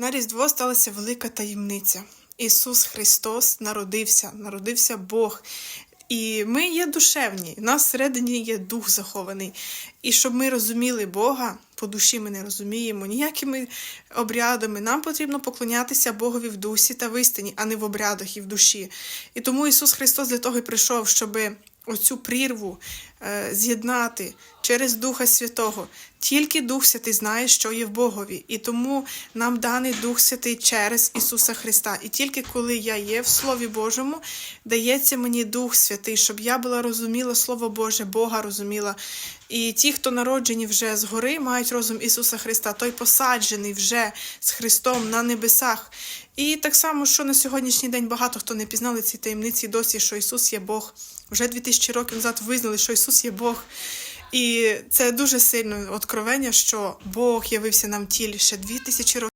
На Різдво сталася велика таємниця. Ісус Христос народився, народився Бог. І ми є душевні, в нас всередині є дух захований. І щоб ми розуміли Бога, по душі ми не розуміємо ніякими обрядами. Нам потрібно поклонятися Богові в дусі та в істині, а не в обрядах і в душі. І тому Ісус Христос для того й прийшов, щоб оцю прірву е, з'єднати через Духа Святого. Тільки Дух Святий знає, що є в Богові. І тому нам даний Дух Святий через Ісуса Христа. І тільки коли я є в Слові Божому, дається мені Дух Святий, щоб я була розуміла Слово Боже, Бога розуміла. І ті, хто народжені вже згори, мають розум Ісуса Христа, той посаджений вже з Христом на небесах. І так само, що на сьогоднішній день багато хто не пізнали ці таємниці досі, що Ісус є Бог. Вже 2000 років назад визнали, що Ісус є Бог. І це дуже сильне откровення, що Бог явився нам тілі ще 2000 років.